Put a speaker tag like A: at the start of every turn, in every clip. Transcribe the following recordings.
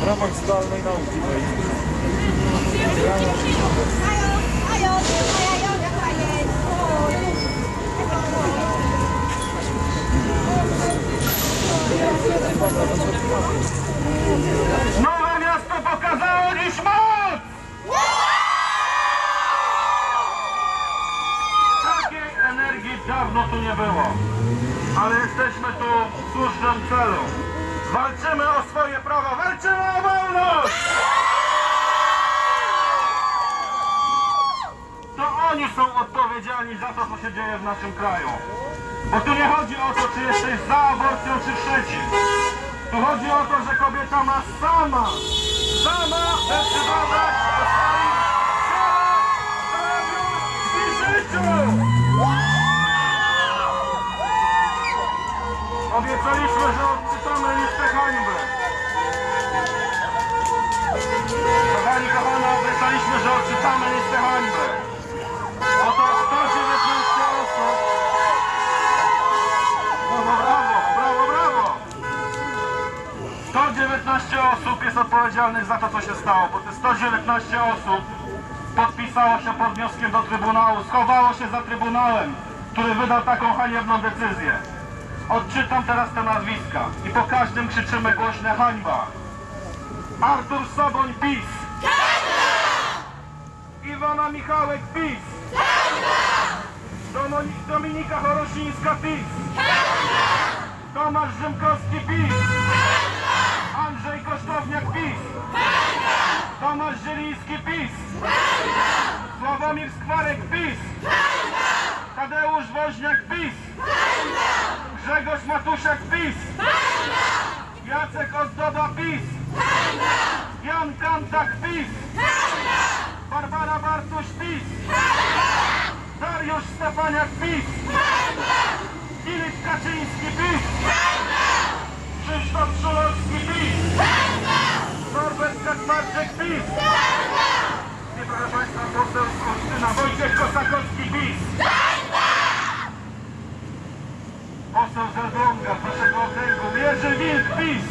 A: w ramach zdalnej nauki. Nowe miasto pokazało dziś moc! Takiej energii dawno tu nie było, ale jesteśmy tu w słusznym celu. Walczymy o swoje prawa, walczymy o wolność! To oni są odpowiedzialni za to, co się dzieje w naszym kraju. Bo tu nie chodzi o to, czy jesteś za aborcją, czy przeciw. Tu chodzi o to, że kobieta ma sama, sama decydować 119 osób jest odpowiedzialnych za to, co się stało, bo te 119 osób podpisało się pod wnioskiem do Trybunału, schowało się za Trybunałem, który wydał taką haniebną decyzję. Odczytam teraz te nazwiska i po każdym krzyczymy głośne hańba. Artur Soboń, PiS. Iwona Michałek, PiS. Domoni- Dominika Chorosińska, PiS. Tomasz Rzymkowski, PiS. Tomasz Zieliński, PiS. Sławomir Skwarek, PiS. Tadeusz Woźniak, PiS. Grzegorz Matusiak, PiS. Jacek Ozdoba, PiS. Jan Kantak, PiS. Barbara Bartuś, PiS. Dariusz Stefaniak, PiS. Filip Kaczyński, PiS. Krzysztof Szulowski, PiS. Kaczmarczyk, Proszę Państwa, poseł z Wojciech Kosakowski, PiS. Poseł z Elbląga, z okręgu, Jerzy Wilk, PiS.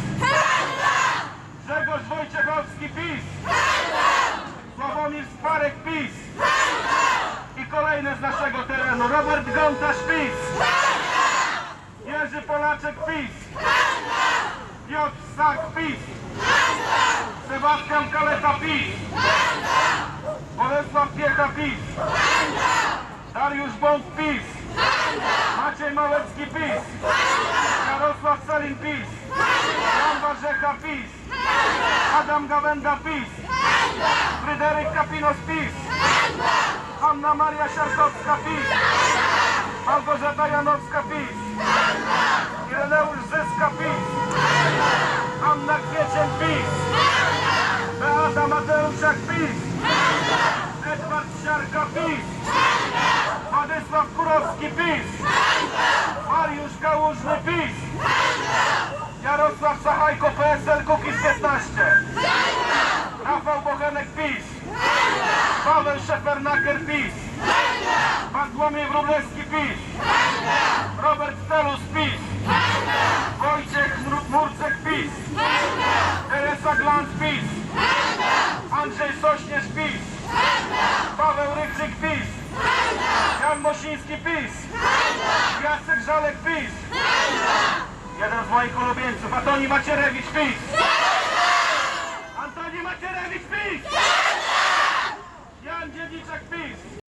A: Grzegorz Wojciechowski, PiS. Sławomir Sparek, PiS. I kolejny z naszego terenu, Robert Gontarz, PiS. Jerzy Polaczek, PiS. Piotr Sak, PiS. Sebastian Kaleta, PiS. Bolesław Piecha, PiS. Dariusz Bąk, PiS. Maciej Małecki, PiS. Jarosław Selin, PiS. Jan Warzecha, PiS. Adam Gawenda, PiS. Fryderyk Kapinos, PiS. Anna Maria Siarkowska, PiS. Małgorzata Janowska, PiS. Ireneusz Zyska, PiS. Anna Kwiecień, PiS. Mateuszak, PiS. Edward Siarka, PiS. Władysław Kurowski, PiS. Mariusz Kałużny, PiS. Jarosław Sachajko, PSL, Kukiz 15. Rafał Bochenek, PiS. Paweł Szefernaker, PiS. Bartłomiej Wróblewski, PiS. Robert Telus, PiS. Wojciech Mru- Murcek, PiS. Teresa Glanz, PiS. Andrzej Sośnierz, PiS. Paweł Rybczyk, PiS. Jan Mosiński, PiS. Jacek Żalek, PiS. Jeden z moich ulubieńców, Antoni Macierewicz, PiS. Antoni Macierewicz, PiS. Jan Dziedziczak, PiS.